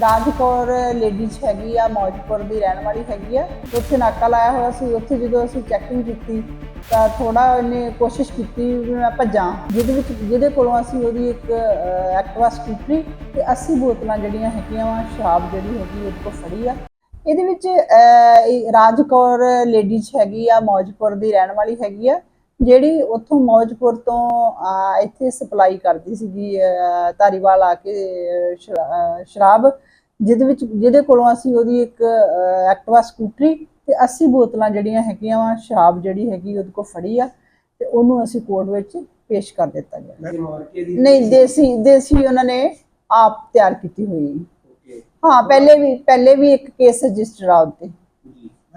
Raj Kaur ladies ਹੈਗੀ ਆ ਮੌਜਪੁਰ ਦੀ ਰਹਿਣ ਵਾਲੀ ਹੈਗੀ ਆ। ਉੱਥੇ ਨਾਕਾ ਲਾਇਆ ਹੋਇਆ ਸੀ। ਉੱਥੇ ਜਦੋਂ ਅਸੀਂ ਚੈਕਿੰਗ ਕੀਤੀ ਤਾਂ ਥੋੜਾ ਉਹਨੇ ਕੋਸ਼ਿਸ਼ ਕੀਤੀ ਵੀ ਮੈਂ ਭੱਜਾਂ। ਜਿਹਦੇ ਵਿੱਚ ਜਿਹਦੇ ਕੋਲੋਂ ਅਸੀਂ ਉਹਦੀ ਇੱਕ ਅਹ, ਐਕਟਿਵਾ ਸਕੂਟਰੀ ਤੇ 80 ਬੋਤਲਾਂ ਜਿਹੜੀਆਂ ਹੈਗੀਆਂ ਵਾ ਸ਼ਰਾਬ ਜਿਹੜੀ ਹੈਗੀ ਉਹਦੇ ਕੋਲ ਫੜੀ ਆ। ਇਹਦੇ ਵਿੱਚ ਰਾਜ ਕੌਰ ਲੇਡੀਜ਼ ਹੈਗੀ ਆ ਮੌਜਪੁਰ ਦੀ ਰਹਿਣ ਵਾਲੀ ਹੈਗੀ ਆ। ਜਿਹੜੀ ਉੱਥੋਂ ਮੌਜਪੁਰ ਤੋਂ ਇੱਥੇ ਸਪਲਾਈ ਕਰਦੀ ਸੀਗੀ ਧਾਰੀਵਾਲ ਆ ਕੇ ਸ਼ਰਾਬ ਜਿਹਦੇ ਵਿੱਚ ਜਿਹਦੇ ਕੋਲੋਂ ਅਸੀਂ ਉਹਦੀ ਇੱਕ ਐਕਟਿਵਾ ਸਕੂਟਰੀ ਤੇ 80 ਬੋਤਲਾਂ ਜਿਹੜੀਆਂ ਹੈਗੀਆਂ ਵਾ ਸ਼ਰਾਬ ਜਿਹੜੀ ਹੈਗੀ ਉਹਦੇ ਕੋਲ ਫੜੀ ਆ ਤੇ ਉਹਨੂੰ ਅਸੀਂ ਕੋਰਟ ਵਿੱਚ ਪੇਸ਼ ਕਰ ਦਿੱਤਾ ਗਿਆ। ਨਹੀਂ ਦੇਸੀ ਦੇਸੀ ਉਹਨਾਂ ਨੇ ਆਪ ਤਿਆਰ ਕੀਤੀ ਹੋਈ। ਹੈ। ਪਹਿਲੇ ਵੀ ਪਹਿਲੇ ਵੀ ਇੱਕ ਕੇਸ ਰਜਿਸਟਰ ਆ ਉੱਤੇ।